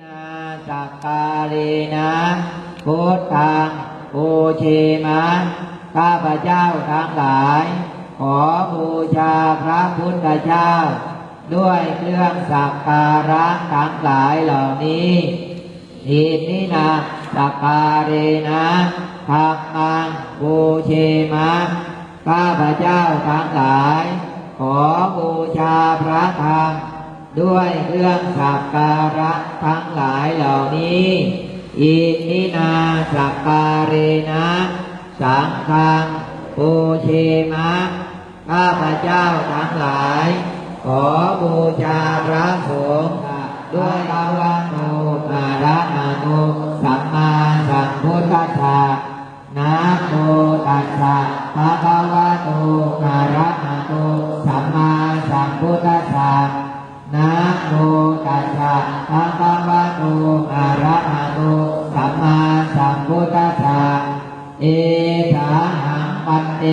นาสักการีนะพุทธังบูเชมะข้าพเจ้าทั้งหลาย ขอบูชาพระพุทธเจ้า ด้วยเครื่องสักการะทั้งหลายเหล่านี้อินินาสักการีนะธรรมังบูเชมะข้าพเจ้าทั้งหลาย ขอบูชา ด้วยเรื่องสักการะทั้งหลายเหล่านี้อิมินาสักการีนะ สังฆังปูเชมะ ข้าพเจ้าทั้งหลาย ขอบูชาพระสงฆ์ด้วยอาวาโนอาระอานุสัมมาสัมพุทธัสสะนะโมตัสสะภะคะวะโตอะระหะโตสัมมาสัมพุทธัสสะ นะโมตัสสะภะคะวะโตอะระหะโตสัมมาสัมพุทธัสสะเอถาหังปันเต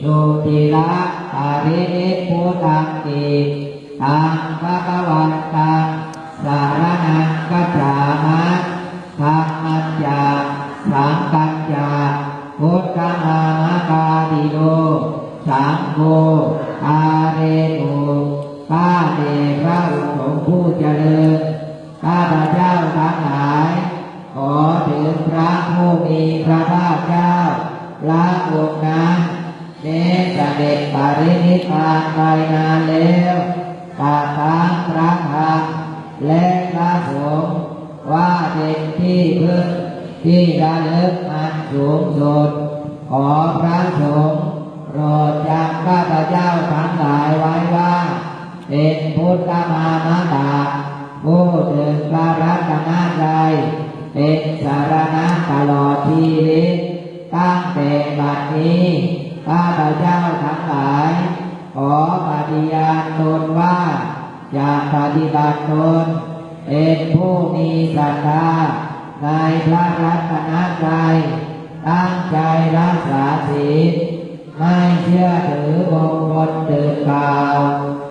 สุติละปารินิพพุตังติตังภะคะวันตังสารนังกัจฉามะธัมมัญญาสังกัญญาพุทธังอามะกาติโลสังโฆอาเรโต ละองค์นั้นเนเด็จปรินิพานไปนานแล้วปาทางพระธรรมและพระสงฆ์ว่าเป็นที่พึ่งที่ระลึกอันสูงสุดขอพระสงฆ์โปรดจำข้าพเจ้าทั้งหลายไว้ว่าเป็นพุทธมามะตาผู้ถึงพระรัตนตรัยเป็นสาร นี้ข้าพเจ้าทั้งหลาย ขอปฏิญาณตนว่าจะปฏิบัติตนเป็นผู้มีศรัทธาในพระรัตนตรัยตั้งใจรักษาศีลไม่เชื่อถือบงคลตื่นข่า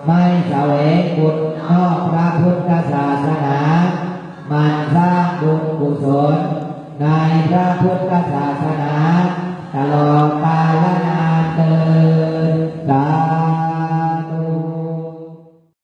ไม่เสวงบุญนอกพระพุทธศาสนา มันสร้างบุญกุศลในพระพุทธศาสนา ตล